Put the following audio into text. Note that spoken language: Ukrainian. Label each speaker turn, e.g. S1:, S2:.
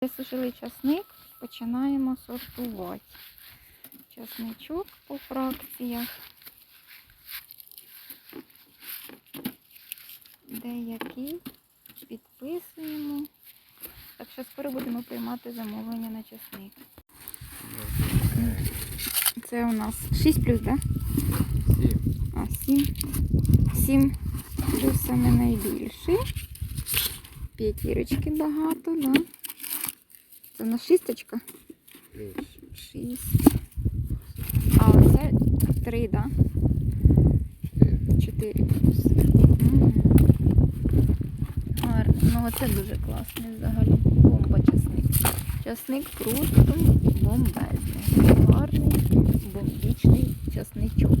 S1: Висушили часник, починаємо сортувати. Часничок по фракціях. Деякий підписуємо. Так що скоро будемо приймати замовлення на часник. Це у нас 6 плюс, так?
S2: Сім.
S1: А, 7. 7 плюс саме найбільший. П'ятірочки багато, да? Це у нас шісточка? 6. А оце 3, да?
S2: Чотири.
S1: 4 плюс. Гарно. Ну оце дуже класний взагалі. Бомба часник. Часник просто бомбезний. Гарний, бомбічний часничок.